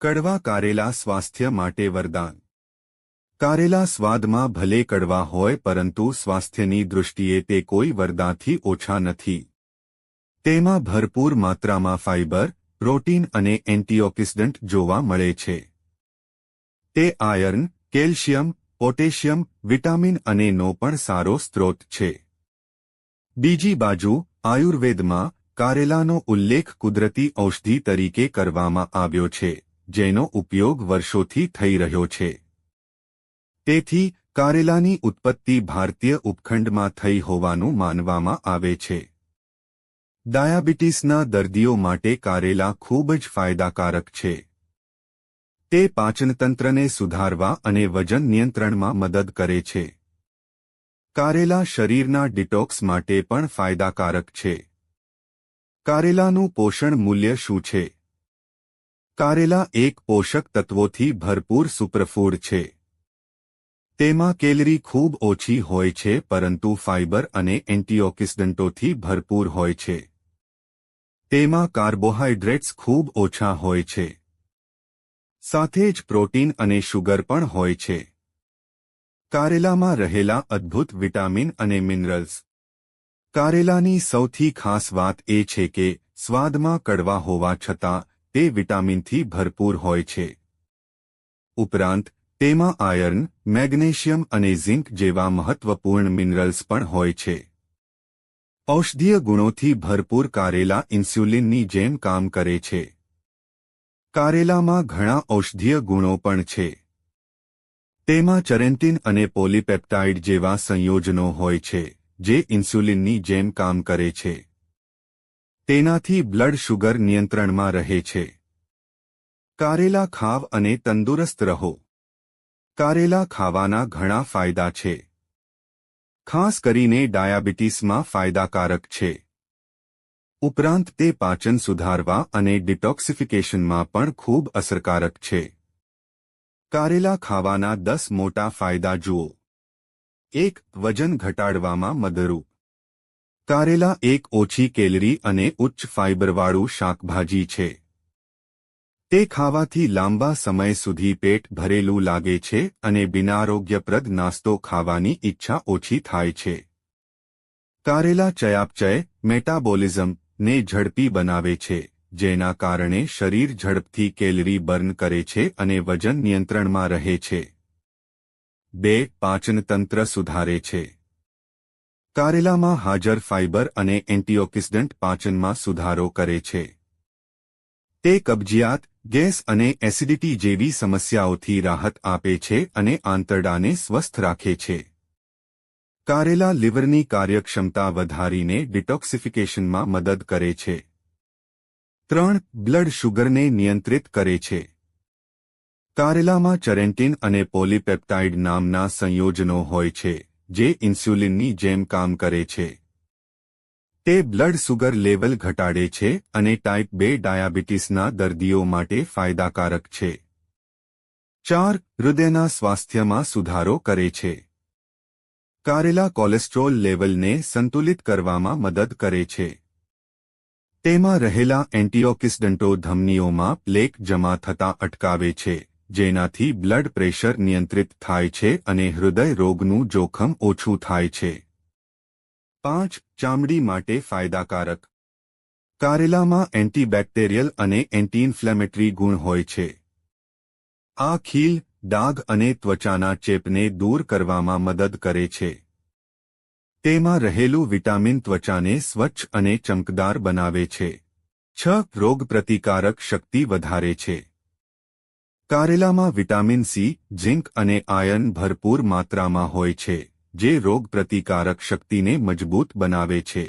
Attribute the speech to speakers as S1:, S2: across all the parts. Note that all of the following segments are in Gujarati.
S1: કડવા કારેલા સ્વાસ્થ્ય માટે વરદાન. કારેલા સ્વાદમાં ભલે કડવા હોય પરંતુ સ્વાસ્થ્યની દૃષ્ટિએ તે કોઈ વરદાનથી ઓછા નથી. તેમાં ભરપૂર માત્રામાં ફાઇબર પ્રોટીન અને એન્ટીઓક્સિડન્ટ જોવા મળે છે. તે આયર્ન, કેલ્શિયમ, પોટેશિયમ, વિટામિન અને નો પણ સારો સ્ત્રોત છે. બીજી બાજુ, આયુર્વેદમાં કારેલાનો ઉલ્લેખ કુદરતી ઔષધિ તરીકે કરવામાં આવ્યો છે. જેનો ઉપયોગ વર્ષોથી થઈ રહ્યો છે. તેથી, કારેલાની ઉત્પત્તિ ભારતીય ઉપખંડમાં થઈ હોવાનું માનવામાં આવે છે. ડાયાબિટીસના દર્દીઓ માટે કારેલા ખૂબ જ ફાયદાકારક છે. તે પાચનતંત્રને સુધારવા અને વજન નિયંત્રણમાં મદદ કરે છે. કારેલા શરીરના ડિટોક્સ માટે પણ ફાયદાકારક છે. કારેલાનું પોષણ મૂલ્ય શું છે? કારેલા એક પોષક તત્વોથી ભરપૂર સુપરફૂડ છે. તેમાં કેલરી ખૂબ ઓછી હોય છે, પરંતુ ફાઇબર અને એન્ટીઓક્સિડન્ટોથી ભરપૂર હોય છે. તેમાં કાર્બોહાઇડ્રેટ્સ ખૂબ ઓછા હોય છે. સાથે જ પ્રોટીન અને શુગર પણ હોય છે. કારેલામાં રહેલા અદ્ભુત વિટામિન અને મિનરલ્સ. કારેલાની સૌથી ખાસ વાત એ છે કે, સ્વાદમાં કડવા હોવા છતાં તે વિટામિનથી ભરપૂર હોય છે. ઉપરાંત, તેમાં આયર્ન, મેગ્નેશિયમ અને ઝિંક જેવા મહત્વપૂર્ણ મિનરલ્સ પણ હોય છે. ઔષધીય ગુણોથી ભરપૂર કારેલા ઇન્સ્યુલિનની જેમ કામ કરે છે. કારેલામાં ઘણા ઔષધીય ગુણો પણ છે. તેમાં ચરેન્ટિન અને પોલીપેપ્ટાઇડ જેવા સંયોજનો હોય છે, જે ઇન્સ્યુલિનની જેમ કામ કરે છે. તેનાથી બ્લડ શુગર નિયંત્રણમાં રહે છે. કારેલા ખાવ અને તંદુરસ્ત રહો. કારેલા ખાવાના ઘણા ફાયદા છે. ખાસ કરીને ડાયાબિટીસમાં ફાયદાકારક છે. ઉપરાંત તે પાચન સુધારવા અને ડિટોક્સિફિકેશનમાં પણ ખૂબ અસરકારક છે. કારેલા ખાવાના દસ મોટા ફાયદા જુઓ. એક, વજન ઘટાડવામાં મદરૂપ કારેલા એક ઓછી કેલરી અને ઉચ્ચ ફાઇબરવાળું શાકભાજી છે. તે ખાવાથી લાંબા સમય સુધી પેટ ભરેલું લાગે છે અને બિનારોગ્યપ્રદ નાસ્તો ખાવાની ઈચ્છા ઓછી થાય છે. કારેલા ચયાપચય, મેટાબોલિઝમ ને ઝડપી બનાવે છે, જેના કારણે શરીર ઝડપથી કેલરી બર્ન કરે છે અને વજન નિયંત્રણમાં રહે છે. બે, પાચનતંત્ર સુધારે છે. કારેલામાં હાજર ફાઇબર અને એન્ટીઓક્સિડન્ટ પાચનમાં સુધારો કરે છે. તે કબજિયાત, ગેસ અને એસિડિટી જેવી સમસ્યાઓથી રાહત આપે છે અને આંતરડાને સ્વસ્થ રાખે છે. કારેલા લીવરની કાર્યક્ષમતા વધારીને ડિટોક્સિફિકેશનમાં મદદ કરે છે. ત્રણ, બ્લડ શુગરને નિયંત્રિત કરે છે. કારેલામાં ચરેન્ટિન અને પોલીપેપ્ટાઇડ નામના સંયોજનો હોય છે. જે ઇન્સ્યુલિનની જેમ કામ કરે છે. તે બ્લડ સુગર લેવલ ઘટાડે છે અને ટાઈપ બે ડાયાબિટીસના દર્દીઓ માટે ફાયદાકારક છે. ચાર, હૃદયના સ્વાસ્થ્યમાં સુધારો કરે છે. કારેલા કોલેસ્ટ્રોલ લેવલને સંતુલિત કરવામાં મદદ કરે છે. તેમાં રહેલા એન્ટીઓક્સિડન્ટો ધમનીઓમાં પ્લેક જમા થતા અટકાવે છે. જેનાથી બ્લડ પ્રેશર નિયંત્રિત થાય છે અને હૃદય રોગનું જોખમ ઓછું થાય છે. પાંચ, ચામડી માટે ફાયદાકારક. કારેલામાં એન્ટીબેક્ટેરિયલ અને એન્ટીઇન્ફ્લેમેટરી ગુણ હોય છે. આ ખીલ ડાઘ અને ત્વચાના ચેપને દૂર કરવામાં મદદ કરે છે. તેમાં રહેલું વિટામિન ત્વચાને સ્વચ્છ અને ચમકદાર બનાવે છે. છ, રોગપ્રતિકારક શક્તિ વધારે છે. કારેલામાં વિટામિન સી, ઝિંક અને આયર્ન ભરપૂર માત્રામાં હોય છે, જે રોગપ્રતિકારક શક્તિને મજબૂત બનાવે છે.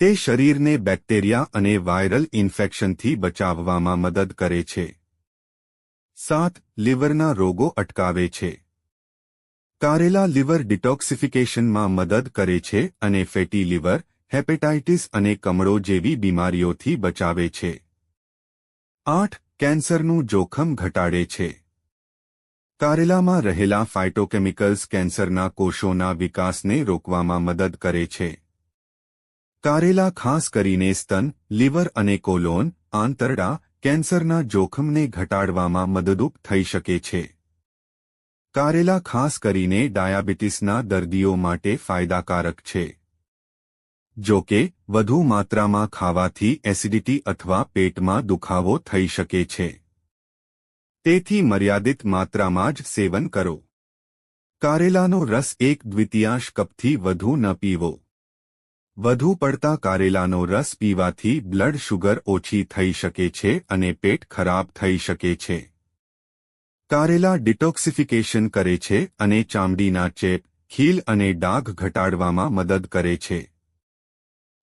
S1: તે શરીરને બેક્ટેરિયા અને વાયરલ ઇન્ફેક્શનથી બચાવવામાં મદદ કરે છે. સાત, લીવરના રોગો અટકાવે છે. કારેલા લીવર ડિટોક્સિફિકેશનમાં મદદ કરે છે અને ફેટી લીવર, હેપેટાઇટિસ અને કમળો જેવી બીમારીઓથી બચાવે છે. આઠ કેન્સરનું જોખમ ઘટાડે છે. કારેલામાં રહેલા ફાઇટોકેમિકલ્સ કેન્સરના કોષોના વિકાસને રોકવામાં મદદ કરે છે. કારેલા ખાસ કરીને સ્તન, લીવર અને કોલોન, આંતરડા, કેન્સરના જોખમને ઘટાડવામાં મદદરૂપ થઈ શકે છે. કારેલા ખાસ કરીને ડાયાબિટીસના દર્દીઓ માટે ફાયદાકારક છે. જો કે, વધુ માત્રામાં ખાવાથી એસિડિટી અથવા પેટમાં દુખાવો થઈ શકે છે. તેથી મર્યાદિત માત્રામાં જ સેવન કરો. કારેલાનો રસ એક દ્વિતીયાંશ કપથી વધુ ન પીવો. વધુ પડતા કારેલાનો રસ પીવાથી બ્લડ શુગર ઓછી થઈ શકે છે અને પેટ ખરાબ થઈ શકે છે. કારેલા ડિટોક્સિફિકેશન કરે છે અને ચામડીના ચેપ, ખીલ અને ડાઘ ઘટાડવામાં મદદ કરે છે.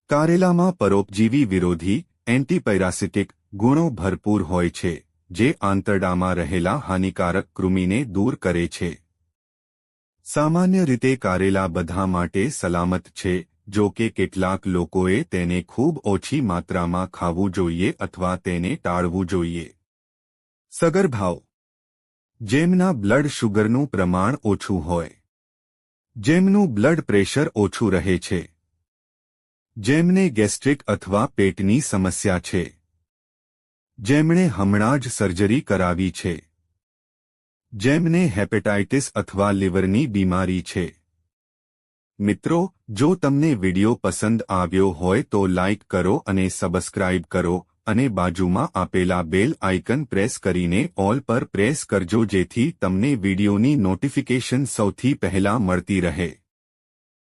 S1: કારેલામાં પરોપજીવી વિરોધી એન્ટીપેરાસિટિક ગુણો ભરપૂર હોય છે, જે આંતરડામાં રહેલા હાનિકારક કૃમિને દૂર કરે છે. સામાન્ય રીતે કારેલા બધા માટે સલામત છે, જો કે કેટલાક લોકોએ તેને ખૂબ ઓછી માત્રામાં ખાવું જોઈએ અથવા તેને ટાળવું જોઈએ. સગર્ભાવ. જેમના બ્લડ શુગરનું પ્રમાણ ઓછું હોય. જેમનું બ્લડ પ્રેશર ઓછું રહે છે. જેમને ગેસ્ટ્રિક અથવા પેટની સમસ્યા છે. જેમણે હમણાં જ સર્જરી કરાવી છે. જેમને હેપેટાઇટિસ અથવા લીવરની બીમારી છે. મિત્રો, જો તમને વિડિયો પસંદ આવ્યો હોય તો લાઇક કરો અને સબસ્ક્રાઇબ કરો અને બાજુમાં આપેલા બેલ આઇકન પ્રેસ કરીને ઓલ પર પ્રેસ કરજો જેથી તમને વિડિયોની નોટિફિકેશન સૌથી પહેલા મળતી રહે.